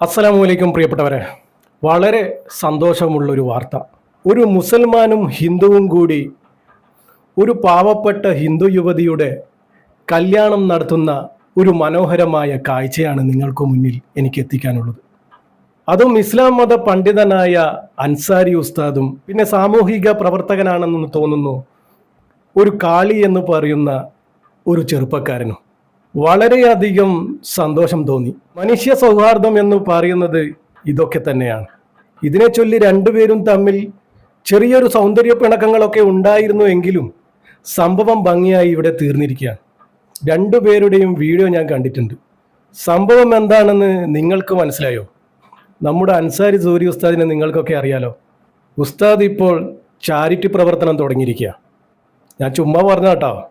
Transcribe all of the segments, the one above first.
അസ്സലാമു അലൈക്കും പ്രിയപ്പെട്ടവരെ. വളരെ സന്തോഷമുള്ളൊരു വാർത്ത. ഒരു മുസൽമാനും ഹിന്ദുവും കൂടി ഒരു പാവപ്പെട്ട ഹിന്ദു യുവതിയുടെ കല്യാണം നടത്തുന്ന ഒരു മനോഹരമായ കാഴ്ചയാണ് നിങ്ങൾക്ക് മുന്നിൽ എനിക്ക് എത്തിക്കാനുള്ളത്. അതും ഇസ്ലാം മത പണ്ഡിതനായ അൻസാരി ഉസ്താദും പിന്നെ സാമൂഹിക പ്രവർത്തകനാണെന്ന് തോന്നുന്നു ഒരു കാളി എന്ന് പറയുന്ന ഒരു ചെറുപ്പക്കാരനും. വളരെയധികം സന്തോഷം തോന്നി. മനുഷ്യ സൗഹാർദ്ദം എന്ന് പറയുന്നത് ഇതൊക്കെ തന്നെയാണ്. ഇതിനെ ചൊല്ലി രണ്ടുപേരും തമ്മിൽ ചെറിയൊരു സൗന്ദര്യ പിണക്കങ്ങളൊക്കെ ഉണ്ടായിരുന്നു എങ്കിലും സംഭവം ഭംഗിയായി ഇവിടെ തീർന്നിരിക്കുകയാണ്. രണ്ടുപേരുടെയും വീഡിയോ ഞാൻ കണ്ടിട്ടുണ്ട്. സംഭവം എന്താണെന്ന് നിങ്ങൾക്ക് മനസ്സിലായോ? നമ്മുടെ അൻസാരി സൂരി ഉസ്താദിനെ നിങ്ങൾക്കൊക്കെ അറിയാലോ. ഉസ്താദ് ഇപ്പോൾ ചാരിറ്റി പ്രവർത്തനം തുടങ്ങിയിരിക്കുക ഞാൻ ചുമ്മാ പറഞ്ഞ കേട്ടോ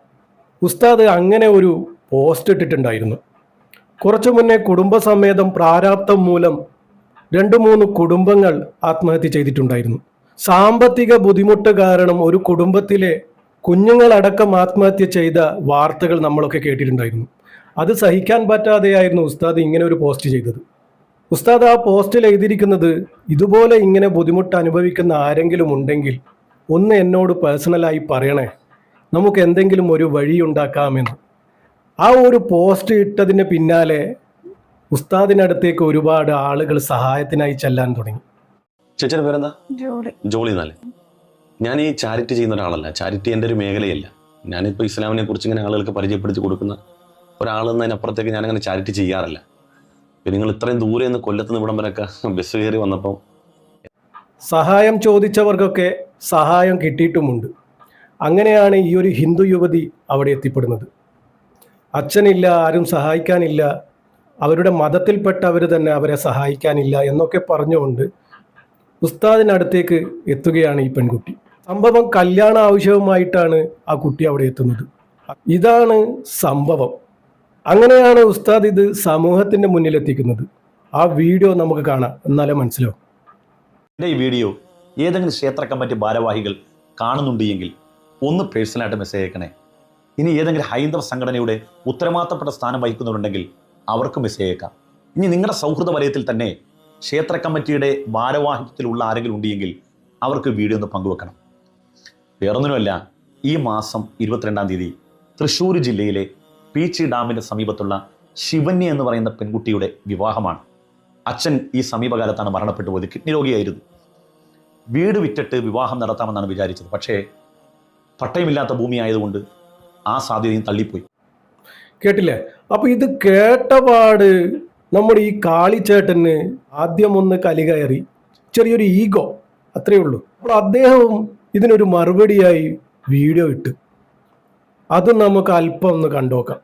ഉസ്താദ് അങ്ങനെ ഒരു പോസ്റ്റ് ഇട്ടിട്ടുണ്ടായിരുന്നു. കുറച്ചു മുന്നേ കുടുംബസമേതം പ്രാരാബ്ദം മൂലം രണ്ട് മൂന്ന് കുടുംബങ്ങൾ ആത്മഹത്യ ചെയ്തിട്ടുണ്ടായിരുന്നു. സാമ്പത്തിക ബുദ്ധിമുട്ട് കാരണം ഒരു കുടുംബത്തിലെ കുഞ്ഞുങ്ങളടക്കം ആത്മഹത്യ ചെയ്ത വാർത്തകൾ നമ്മളൊക്കെ കേട്ടിട്ടുണ്ടായിരുന്നു. അത് സഹിക്കാൻ പറ്റാതെയായിരുന്നു ഉസ്താദ് ഇങ്ങനെ ഒരു പോസ്റ്റ് ചെയ്തത്. ഉസ്താദ് ആ പോസ്റ്റിൽ എഴുതിയിരിക്കുന്നത് ഇതുപോലെ ഇങ്ങനെ ബുദ്ധിമുട്ട് അനുഭവിക്കുന്ന ആരെങ്കിലും ഉണ്ടെങ്കിൽ ഒന്ന് എന്നോട് പേഴ്സണലായി പറയണേ. നമുക്ക് എന്തെങ്കിലും ഒരു വഴി ഉണ്ടാക്കാമെന്ന്. ആ ഒരു പോസ്റ്റ് ഇട്ടതിന് പിന്നാലെ ഉസ്താദിനടുത്തേക്ക് ഒരുപാട് ആളുകൾ സഹായത്തിനായി ചെല്ലാൻ തുടങ്ങി. ചേച്ചിയുടെ പേരെന്താ? ജോലി ജോളി എന്നാൽ. ഞാൻ ഈ ചാരിറ്റി ചെയ്യുന്ന ഒരാളല്ല. ചാരിറ്റി എന്റെ ഒരു മേഖലയല്ല. ഞാനിപ്പോൾ ഇസ്ലാമിനെ കുറിച്ച് ഇങ്ങനെ ആളുകൾക്ക് പരിചയപ്പെടുത്തി കൊടുക്കുന്ന ഒരാളെന്നതിനപ്പുറത്തേക്ക് ഞാനങ്ങനെ ചാരിറ്റി ചെയ്യാറില്ല. പിന്നെ നിങ്ങൾ ഇത്രയും ദൂരെ നിന്ന് കൊല്ലത്ത് നിന്ന് ഇവിടം വരെയൊക്കെ ബസ് കയറി വന്നപ്പോൾ സഹായം ചോദിച്ചവർക്കൊക്കെ സഹായം കിട്ടിയിട്ടുമുണ്ട്. അങ്ങനെയാണ് ഈ ഒരു ഹിന്ദു യുവതി അവിടെ എത്തിപ്പെടുന്നത്. അച്ഛനില്ല ആരും സഹായിക്കാനില്ല. അവരുടെ മതത്തിൽപ്പെട്ടവർ തന്നെ അവരെ സഹായിക്കാനില്ല എന്നൊക്കെ പറഞ്ഞുകൊണ്ട് ഉസ്താദിനടുത്തേക്ക് എത്തുകയാണ് ഈ പെൺകുട്ടി. സംഭവം കല്യാണ ആവശ്യവുമായിട്ടാണ് ആ കുട്ടി അവിടെ എത്തുന്നത്. ഇതാണ് സംഭവം. അങ്ങനെയാണ് ഉസ്താദ് ഇത് സമൂഹത്തിന്റെ മുന്നിൽ എത്തിക്കുന്നത് ആ വീഡിയോ നമുക്ക് കാണാം. എന്നാലേ മനസ്സിലാവും. ഈ വീഡിയോ ഏതെങ്കിലും ക്ഷേത്ര കമ്മിറ്റി ഭാരവാഹികൾ കാണുന്നുണ്ടെങ്കിൽ ഒന്ന് പേഴ്സണലായിട്ട് മെസ്സേജ് അയക്കണേ. ഇനി ഏതെങ്കിലും ഹൈന്ദവ സംഘടനയുടെ ഉത്തരവാദിത്തപ്പെട്ട സ്ഥാനം വഹിക്കുന്നുണ്ടെങ്കിൽ അവർക്ക് മെസ്സേജ് അയക്കാം. ഇനി നിങ്ങളുടെ സൗഹൃദ വലയത്തിൽ തന്നെ ക്ഷേത്ര കമ്മിറ്റിയുടെ ഭാരവാഹിത്വത്തിലുള്ള ആരെങ്കിലും ഉണ്ടെങ്കിൽ അവർക്ക് വീഡിയോ ഒന്ന് പങ്കുവെക്കണം. വേറൊന്നിനുമല്ല ഈ മാസം ഇരുപത്തിരണ്ടാം തീയതി തൃശ്ശൂർ ജില്ലയിലെ പീച്ചി ഡാമിന്റെ സമീപത്തുള്ള ശിവന്യ എന്ന് പറയുന്ന പെൺകുട്ടിയുടെ വിവാഹമാണ്. അച്ഛൻ ഈ സമീപകാലത്താണ് മരണപ്പെട്ടു പോയത്. കിഡ്നി രോഗിയായിരുന്നു. വീട് വിറ്റിട്ട് വിവാഹം നടത്താമെന്നാണ് വിചാരിച്ചത്. പക്ഷേ പട്ടയമില്ലാത്ത ഭൂമി ആയതുകൊണ്ട് ആ സാധ്യതയും തള്ളിപ്പോയി. കേട്ടില്ലേ? അപ്പൊ ഇത് കേട്ടപാട് നമ്മുടെ ഈ കാളിച്ചേട്ടന് ആദ്യം ഒന്ന് കലി കയറി. ചെറിയൊരു ഈഗോ അത്രയേ ഉള്ളൂ. അപ്പോൾ അദ്ദേഹവും ഇതിനൊരു മറുപടിയായി വീഡിയോ ഇട്ട്. അത് നമുക്ക് അല്പം ഒന്ന് കണ്ടോക്കാം.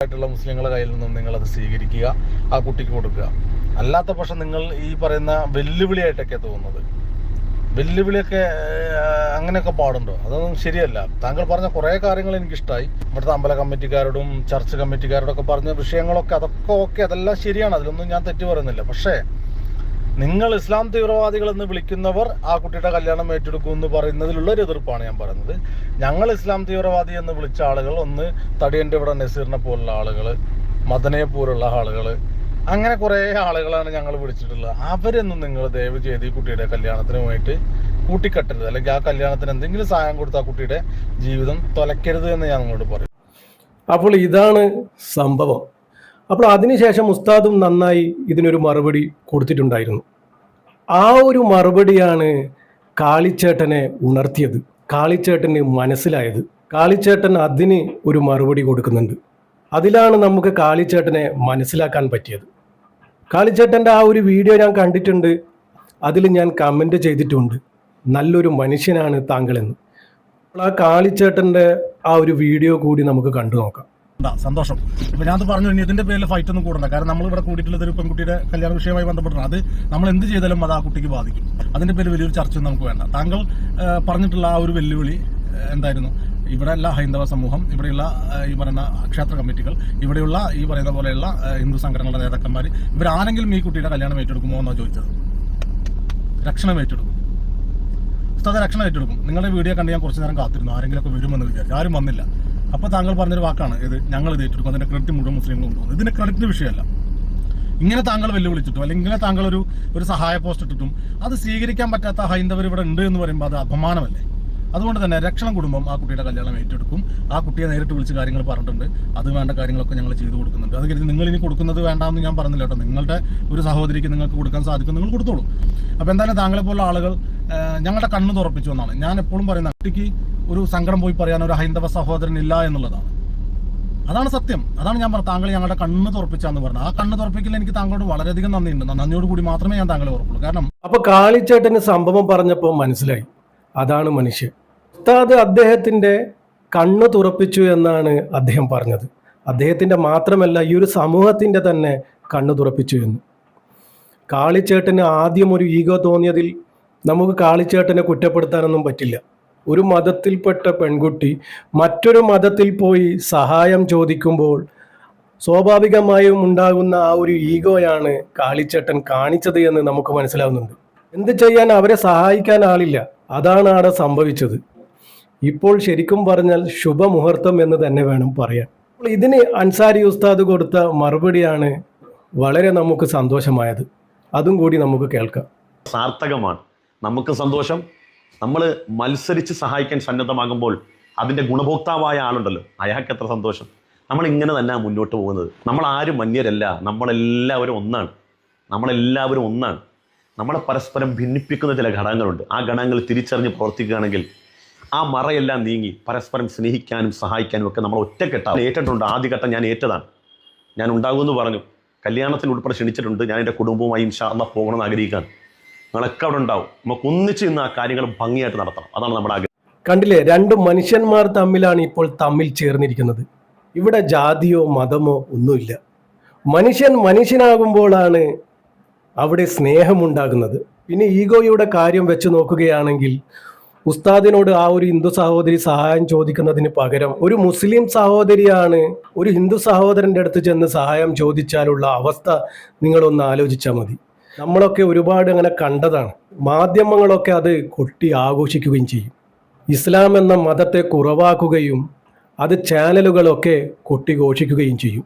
ആയിട്ടുള്ള മുസ്ലിങ്ങളുടെ കയ്യിൽ നിന്നും നിങ്ങൾ അത് സ്വീകരിക്കുക ആ കുട്ടിക്ക് കൊടുക്കുക. അല്ലാത്ത പക്ഷം നിങ്ങൾ ഈ പറയുന്ന വെല്ലുവിളിയായിട്ടൊക്കെ തോന്നുന്നത്. വെല്ലുവിളിയൊക്കെ അങ്ങനെയൊക്കെ പാടുണ്ടോ. അതൊന്നും ശരിയല്ല. താങ്കൾ പറഞ്ഞ കുറേ കാര്യങ്ങൾ എനിക്കിഷ്ടമായി ഇവിടുത്തെ അമ്പല കമ്മിറ്റിക്കാരോടും ചർച്ച് കമ്മിറ്റിക്കാരോടൊക്കെ പറഞ്ഞ വിഷയങ്ങളൊക്കെ അതൊക്കെ ഓക്കെ. അതെല്ലാം ശരിയാണ്. അതിലൊന്നും ഞാൻ തെറ്റു പറയുന്നില്ല. പക്ഷേ നിങ്ങൾ ഇസ്ലാം തീവ്രവാദികൾ എന്ന് വിളിക്കുന്നവർ ആ കുട്ടിയുടെ കല്യാണം ഏറ്റെടുക്കും എന്ന് പറയുന്നതിലുള്ള ഒരു എതിർപ്പാണ് ഞാൻ പറയുന്നത്. ഞങ്ങൾ ഇസ്ലാം തീവ്രവാദി എന്ന് വിളിച്ച ആളുകൾ ഒന്ന് തടിയന്റെ ഇവിടെ നസീറിനെ പോലുള്ള ആളുകൾ മദനയെ പോലുള്ള ആളുകൾ അങ്ങനെ കുറേ ആളുകളാണ് ഞങ്ങൾ വിളിച്ചിട്ടുള്ളത് അവരൊന്നും നിങ്ങൾ ദയവ് ചെയ്ത് ഈ കുട്ടിയുടെ കല്യാണത്തിന് പോയിട്ട് കൂട്ടിക്കെട്ടരുത്. അല്ലെങ്കിൽ ആ കല്യാണത്തിന് എന്തെങ്കിലും സഹായം കൊടുത്ത ആ കുട്ടിയുടെ ജീവിതം തൊലക്കരുത് എന്ന് ഞാൻ നിങ്ങളോട് പറയും. അപ്പോൾ ഇതാണ് സംഭവം. അപ്പോൾ അതിനുശേഷം ഉസ്താദും നന്നായി ഇതിനൊരു മറുപടി കൊടുത്തിട്ടുണ്ടായിരുന്നു. ആ ഒരു മറുപടിയാണ് കാളിച്ചേട്ടനെ ഉണർത്തിയത് കാളിച്ചേട്ടന് മനസ്സിലായത്. കാളിച്ചേട്ടൻ അതിന് ഒരു മറുപടി കൊടുക്കുന്നുണ്ട്. അതിലാണ് നമുക്ക് കാളിച്ചേട്ടനെ മനസ്സിലാക്കാൻ പറ്റിയത്. കാളിച്ചേട്ടന്റെ ആ ഒരു വീഡിയോ ഞാൻ കണ്ടിട്ടുണ്ട്. അതിൽ ഞാൻ കമന്റ് ചെയ്തിട്ടുണ്ട്. നല്ലൊരു മനുഷ്യനാണ് താങ്കളെന്ന്. അപ്പോൾ ആ കാളിച്ചേട്ടന്റെ ആ ഒരു വീഡിയോ കൂടി നമുക്ക് കണ്ടു നോക്കാം. സന്തോഷം. ഇപ്പൊ ഞാൻ പറഞ്ഞു ഇനി ഇതിന്റെ പേരിൽ ഫൈറ്റ് ഒന്നും കൂടണ്ട. കാരണം നമ്മൾ ഇവിടെ കൂടിയിട്ടുള്ളത് ഒരു പെൺകുട്ടിയുടെ കല്യാണ വിഷയമായി ബന്ധപ്പെട്ടാണ് അത് നമ്മൾ എന്ത് ചെയ്താലും അത് ആ കുട്ടിക്ക് ബാധിക്കും. അതിന്റെ പേരിൽ വലിയൊരു ചർച്ചയും നമുക്ക് വേണ്ട. താങ്കൾ പറഞ്ഞിട്ടുള്ള ആ ഒരു വെല്ലുവിളി എന്തായിരുന്നു? ഇവിടെയുള്ള ഹൈന്ദവ സമൂഹം ഇവിടെയുള്ള ഈ പറയുന്ന ക്ഷേത്ര കമ്മിറ്റികൾ ഇവിടെയുള്ള ഈ പറയുന്ന പോലെയുള്ള ഹിന്ദു സംഘടനകളുടെ നേതാക്കന്മാർ ഇവരാണെങ്കിലും ഈ കുട്ടിയുടെ കല്യാണം ഏറ്റെടുക്കുമോ എന്നാണ് ചോദിച്ചത്? രക്ഷണം ഏറ്റെടുക്കും. ഉസ്താദ് രക്ഷണം ഏറ്റെടുക്കും. നിങ്ങളുടെ വീഡിയോ കണ്ട് ഞാൻ കുറച്ച് നേരം കാത്തിരുന്നു. ആരെങ്കിലും ഒക്കെ വരുമെന്ന് വിചാരിച്ചു. ആരും വന്നില്ല. അപ്പോൾ താങ്കൾ പറഞ്ഞൊരു വാക്കാണ്. ഇത് ഞങ്ങൾ ഇത് ഏറ്റെടുക്കും. അതിന്റെ ക്രെഡിറ്റ് മുഴുവൻ മുസ്ലിങ്ങൾ കൊണ്ടുപോകുന്നത് ഇതിന്റെ ക്രെഡിറ്റ് വിഷയമല്ല. ഇങ്ങനെ താങ്കൾ വെല്ലുവിളിച്ചിട്ടും അല്ലെങ്കിൽ ഇങ്ങനെ താങ്കൾ ഒരു ഒരു സഹായ പോസ്റ്റ് ഇട്ടിട്ടും അത് സ്വീകരിക്കാൻ പറ്റാത്ത ഹൈന്ദവർ ഇവിടെ ഉണ്ട് എന്ന് പറയുമ്പോൾ അത് അപമാനമല്ലേ? അതുകൊണ്ട് തന്നെ രക്ഷണം കുടുംബം ആ കുട്ടിയുടെ കല്യാണം ഏറ്റെടുക്കും. ആ കുട്ടിയെ നേരിട്ട് വിളിച്ച് കാര്യങ്ങൾ പറഞ്ഞിട്ടുണ്ട്. അത് വേണ്ട കാര്യങ്ങളൊക്കെ ഞങ്ങൾ ചെയ്തു കൊടുക്കുന്നുണ്ട്. അത് കരുതി നിങ്ങൾ ഇനി കൊടുക്കുന്നത് വേണ്ടാന്ന് ഞാൻ പറഞ്ഞില്ല കേട്ടോ. നിങ്ങളുടെ ഒരു സഹോദരിക്ക് നിങ്ങൾക്ക് കൊടുക്കാൻ സാധിക്കും നിങ്ങൾ കൊടുത്തോളൂ. അപ്പോൾ എന്തായാലും താങ്കളെ പോലുള്ള ആളുകൾ ഞങ്ങളുടെ കണ്ണ് തുറപ്പിച്ചു എന്നാണ്. ഞാൻ എപ്പോഴും പറയുന്ന കുട്ടിക്ക് ഒരു സങ്കടം പോയി പറയാൻ ഒരു ഹൈന്ദവ സഹോദരൻ ഇല്ല എന്നുള്ളതാണ്. അതാണ് സത്യം. അതാണ് ഞാൻ പറഞ്ഞത്. താങ്കൾ ഞങ്ങളുടെ കണ്ണ് തുറപ്പിച്ചാന്ന് പറഞ്ഞത്. ആ കണ്ണ് തുറപ്പിക്കൽ എനിക്ക് താങ്കളോട് വളരെയധികം നന്ദിയുണ്ട്. നന്ദിയോട് കൂടി മാത്രമേ ഞാൻ താങ്കളെ ഓർക്കുള്ളൂ കാരണം അപ്പൊ കാളിച്ചേട്ടന് സംഭവം പറഞ്ഞപ്പോൾ മനസ്സിലായി. അതാണ് മനുഷ്യൻ. ഉസ്താദ് അദ്ദേഹത്തിന്റെ കണ്ണു തുറപ്പിച്ചു എന്നാണ് അദ്ദേഹം പറഞ്ഞത്. അദ്ദേഹത്തിന്റെ മാത്രമല്ല ഈ ഒരു സമൂഹത്തിന്റെ തന്നെ കണ്ണു തുറപ്പിച്ചു എന്ന്. കാളിച്ചേട്ടന് ആദ്യം ഒരു ഈഗോ തോന്നിയതിൽ നമുക്ക് കാളിച്ചേട്ടനെ കുറ്റപ്പെടുത്താനൊന്നും പറ്റില്ല. ഒരു മതത്തിൽപ്പെട്ട പെൺകുട്ടി മറ്റൊരു മതത്തിൽ പോയി സഹായം ചോദിക്കുമ്പോൾ സ്വാഭാവികമായും ഉണ്ടാകുന്ന ആ ഒരു ഈഗോയാണ് കാളിച്ചേട്ടൻ കാണിച്ചത് എന്ന് നമുക്ക് മനസ്സിലാവുന്നുണ്ട്. എന്ത് ചെയ്യാൻ അവരെ സഹായിക്കാൻ ആളില്ല? അതാണ് അവിടെ സംഭവിച്ചത്. ഇപ്പോൾ ശരിക്കും പറഞ്ഞാൽ ശുഭമുഹൂർത്തം എന്ന് തന്നെ വേണം പറയാൻ. അപ്പോൾ ഇതിന് അൻസാരി ഉസ്താദ് കൊടുത്ത മറുപടിയാണ് വളരെ നമുക്ക് സന്തോഷമായത്. അതും കൂടി നമുക്ക് കേൾക്കാം. സാർത്ഥകമാണ്. നമുക്ക് സന്തോഷം. നമ്മൾ മത്സരിച്ച് സഹായിക്കാൻ സന്നദ്ധമാകുമ്പോൾ അതിന്റെ ഗുണഭോക്താവായ ആളുണ്ടല്ലോ. അയാൾക്ക് എത്ര സന്തോഷം. നമ്മൾ ഇങ്ങനെ തന്നെ മുന്നോട്ട് പോകുന്നത്. നമ്മൾ ആരും മന്യരല്ല നമ്മളെല്ലാവരും ഒന്നാണ്. നമ്മളെല്ലാവരും ഒന്നാണ്. നമ്മളെ പരസ്പരം ഭിന്നിപ്പിക്കുന്ന ചില ഘടകങ്ങളുണ്ട്. ആ ഘടകങ്ങൾ തിരിച്ചറിഞ്ഞ് പ്രവർത്തിക്കുകയാണെങ്കിൽ ആ മറയെല്ലാം നീങ്ങി പരസ്പരം സ്നേഹിക്കാനും സഹായിക്കാനും ഒക്കെ നമ്മൾ ഒറ്റക്കെട്ടാണ് ഏറ്റിട്ടുണ്ട് ആദ്യഘട്ടം ഞാൻ ഏറ്റതാണ്. ഞാൻ ഉണ്ടാകുമെന്ന് പറഞ്ഞു. കല്യാണത്തിന് ഉൾപ്പെടെ ക്ഷണിച്ചിട്ടുണ്ട്. ഞാൻ എന്റെ കുടുംബവുമായി ഇൻഷാ പോകണം പോകണമെന്ന് ആഗ്രഹിക്കാൻ നിങ്ങളൊക്കെ അവിടെ ഉണ്ടാവും. നമുക്ക് ഒന്നിച്ച് നിന്ന് ആ കാര്യങ്ങൾ ഭംഗിയായിട്ട് നടത്തണം. അതാണ് നമ്മുടെ ആഗ്രഹം. കണ്ടില്ലേ? രണ്ട് മനുഷ്യന്മാർ തമ്മിലാണ് ഇപ്പോൾ തമ്മിൽ ചേർന്നിരിക്കുന്നത്. ഇവിടെ ജാതിയോ മതമോ ഒന്നുമില്ല. മനുഷ്യൻ മനുഷ്യനാകുമ്പോഴാണ് അവിടെ സ്നേഹമുണ്ടാകുന്നത്. പിന്നെ ഈഗോയുടെ കാര്യം വെച്ച് നോക്കുകയാണെങ്കിൽ ഉസ്താദിനോട് ആ ഒരു ഹിന്ദു സഹോദരി സഹായം ചോദിക്കുന്നതിന് പകരം ഒരു മുസ്ലിം സഹോദരിയാണ് ഒരു ഹിന്ദു സഹോദരന്റെ അടുത്ത് ചെന്ന് സഹായം ചോദിച്ചാലുള്ള അവസ്ഥ നിങ്ങളൊന്ന് ആലോചിച്ചാൽ മതി. നമ്മളൊക്കെ ഒരുപാട് അങ്ങനെ കണ്ടതാണ്. മാധ്യമങ്ങളൊക്കെ അത് കൊട്ടി ആഘോഷിക്കുകയും ചെയ്യും. ഇസ്ലാം എന്ന മതത്തെ കുറവാക്കുകയും അത് ചാനലുകളൊക്കെ കൊട്ടി ഘോഷിക്കുകയും ചെയ്യും.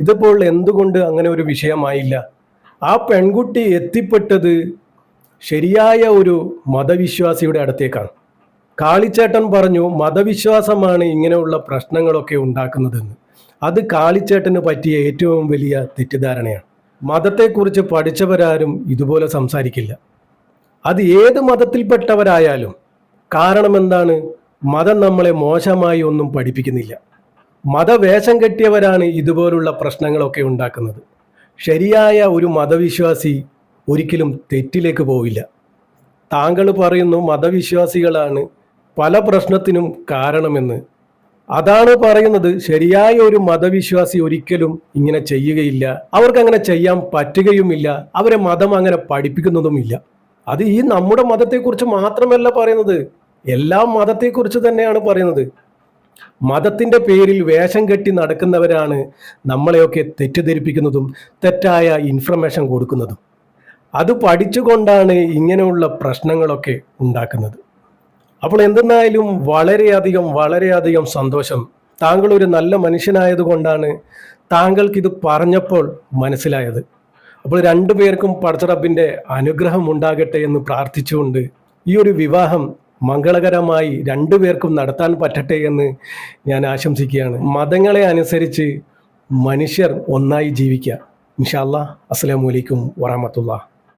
ഇതിപ്പോൾ എന്തുകൊണ്ട് അങ്ങനെ ഒരു വിഷയമായില്ല? ആ പെൺകുട്ടി എത്തിപ്പെട്ടത് ശരിയായ ഒരു മതവിശ്വാസിയുടെ അടുത്തേക്കാണ്. കാളിച്ചേട്ടൻ പറഞ്ഞു മതവിശ്വാസമാണ് ഇങ്ങനെയുള്ള പ്രശ്നങ്ങളൊക്കെ ഉണ്ടാക്കുന്നതെന്ന്. അത് കാളിച്ചേട്ടന് പറ്റിയ ഏറ്റവും വലിയ തെറ്റിദ്ധാരണയാണ്. മതത്തെക്കുറിച്ച് പഠിച്ചവരാരും ഇതുപോലെ സംസാരിക്കില്ല. അത് ഏത് മതത്തിൽപ്പെട്ടവരായാലും കാരണം എന്താണ് മതം നമ്മളെ മോശമായി ഒന്നും പഠിപ്പിക്കുന്നില്ല. മതവേഷം കെട്ടിയവരാണ് ഇതുപോലുള്ള പ്രശ്നങ്ങളൊക്കെ ഉണ്ടാക്കുന്നത്. ശരിയായ ഒരു മതവിശ്വാസി ഒരിക്കലും തെറ്റിലേക്ക് പോവില്ല. താങ്കൾ പറയുന്നു മതവിശ്വാസികളാണ് പല പ്രശ്നത്തിനും കാരണമെന്ന്. അതാണ് പറയുന്നത് ശരിയായ ഒരു മതവിശ്വാസി ഒരിക്കലും ഇങ്ങനെ ചെയ്യുകയില്ല. അവർക്ക് അങ്ങനെ ചെയ്യാൻ പറ്റുകയുമില്ല. അവരെ മതം അങ്ങനെ പഠിപ്പിക്കുന്നതുമില്ല. അത് ഈ നമ്മുടെ മതത്തെക്കുറിച്ച് മാത്രമല്ല പറയുന്നത്. എല്ലാ മതത്തെക്കുറിച്ച് തന്നെയാണ് പറയുന്നത്. മതത്തിന്റെ പേരിൽ വേഷം കെട്ടി നടക്കുന്നവരാണ് നമ്മളെയൊക്കെ തെറ്റിദ്ധരിപ്പിക്കുന്നതും തെറ്റായ ഇൻഫർമേഷൻ കൊടുക്കുന്നതും. അത് പഠിച്ചുകൊണ്ടാണ് ഇങ്ങനെയുള്ള പ്രശ്നങ്ങളൊക്കെ ഉണ്ടാക്കുന്നത്. അപ്പോൾ എന്തെന്നായാലും വളരെയധികം വളരെയധികം സന്തോഷം. താങ്കൾ ഒരു നല്ല മനുഷ്യനായതുകൊണ്ടാണ് താങ്കൾക്കിത് പറഞ്ഞപ്പോൾ മനസ്സിലായത്. അപ്പോൾ രണ്ടുപേർക്കും പടച്ചറബിന്റെ അനുഗ്രഹം ഉണ്ടാകട്ടെ എന്ന് പ്രാർത്ഥിച്ചുകൊണ്ട് ഈ ഒരു വിവാഹം മംഗളകരമായി രണ്ടുപേർക്കും നടത്താൻ പറ്റട്ടെ എന്ന് ഞാൻ ആശംസിക്കുകയാണ്. മതങ്ങളെ അനുസരിച്ച് മനുഷ്യർ ഒന്നായി ജീവിക്കുക. ഇൻഷാല്ലാ അസ്സലാമു അലൈക്കും വറഹമത്തുള്ള